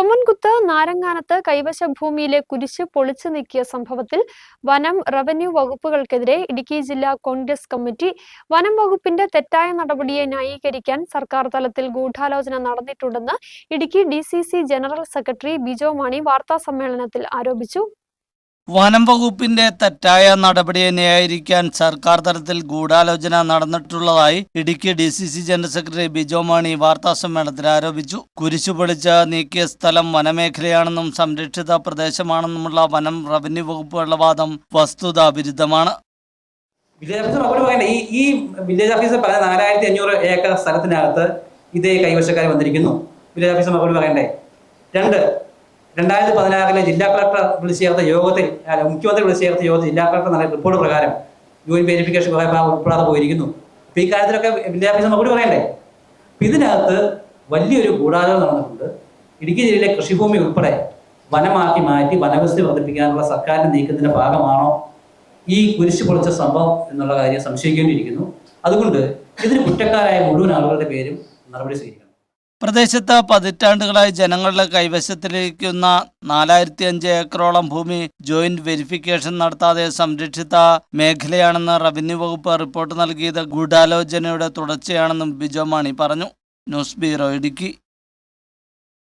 തൊമ്മൻകുത്ത് നാരങ്ങാനത്ത് കൈവശ ഭൂമിയിലെ കുരിശ് പൊളിച്ചു നീക്കിയ സംഭവത്തിൽ വനം റവന്യൂ വകുപ്പുകൾക്കെതിരെ ഇടുക്കി ജില്ലാ കോൺഗ്രസ് കമ്മിറ്റി വനം വകുപ്പിന്റെ തെറ്റായ നടപടിയെ ന്യായീകരിക്കാൻ സർക്കാർ തലത്തിൽ ഗൂഢാലോചന നടന്നിട്ടുണ്ടെന്ന് Idukki D general secretary Bijo Mani വാർത്താസമ്മേളനത്തിൽ ആരോപിച്ചു. വനം വകുപ്പിന്റെ തെറ്റായ നടപടിയെ ന്യായീകരിക്കാൻ സർക്കാർ തലത്തിൽ ഗൂഢാലോചന നടന്നിട്ടുള്ളതായി Idukki D C C general secretary Bijo Mani വാർത്താസമ്മേളനത്തിൽ ആരോപിച്ചു. കുരിശു പൊളിച്ച് നീക്കിയ സ്ഥലം വനമേഖലയാണെന്നും സംരക്ഷിത പ്രദേശമാണെന്നുമുള്ള വനം റവന്യൂ വകുപ്പുകളുടെ വാദം വസ്തുതാ വിരുദ്ധമാണ്. ഈ ഈ ഓഫീസർ പറഞ്ഞ നാലായിരത്തി അഞ്ഞൂറ് ഏക്കർ സ്ഥലത്തിനകത്ത് ഇതേ കൈവശക്കാർ വന്നിരിക്കുന്നു. ഓഫീസർ രണ്ട് രണ്ടായിരത്തി പതിനാറിലെ ജില്ലാ കളക്ടർ വിളിച്ചു ചേർത്ത യോഗത്തിൽ മുഖ്യമന്ത്രി വിളിച്ചു ചേർത്ത യോഗത്തിൽ ജില്ലാ കളക്ടർ നല്ല റിപ്പോർട്ട് പ്രകാരം യൂണിറ്റ് വെരിഫിക്കേഷൻ ഉൾപ്പെടാതെ പോയിരിക്കുന്നു. അപ്പോൾ ഈ കാര്യത്തിലൊക്കെ വിദ്യാഭ്യാസം മറുപടി പറയണ്ടേ? അപ്പോൾ ഇതിനകത്ത് വലിയൊരു ഗൂഢാലോചന നടന്നിട്ടുണ്ട്. ഇടുക്കി ജില്ലയിലെ കൃഷിഭൂമി ഉൾപ്പെടെ വനമാക്കി മാറ്റി വനവസ്ഥ വർദ്ധിപ്പിക്കാനുള്ള സർക്കാരിന്റെ നീക്കത്തിന്റെ ഭാഗമാണോ ഈ കുരിശു പൊളിച്ച സംഭവം എന്നുള്ള കാര്യം സംശയിക്കേണ്ടിയിരിക്കുന്നു. അതുകൊണ്ട് ഇതിന് കുറ്റക്കാരായ മുഴുവൻ ആളുകളുടെ പേരും നടപടി സ്വീകരിക്കണം. പ്രദേശത്ത് പതിറ്റാണ്ടുകളായി ജനങ്ങളുടെ കൈവശത്തിലിരിക്കുന്ന നാലായിരത്തി അഞ്ച് ഏക്കറോളം ഭൂമി ജോയിന്റ് വെരിഫിക്കേഷൻ നടത്താതെ സംരക്ഷിത മേഖലയാണെന്ന് റവന്യൂ വകുപ്പ് റിപ്പോർട്ട് നൽകിയത് ഗൂഢാലോചനയുടെ തുടർച്ചയാണെന്നും ബിജോ മാണി പറഞ്ഞു. News bureau Idukki.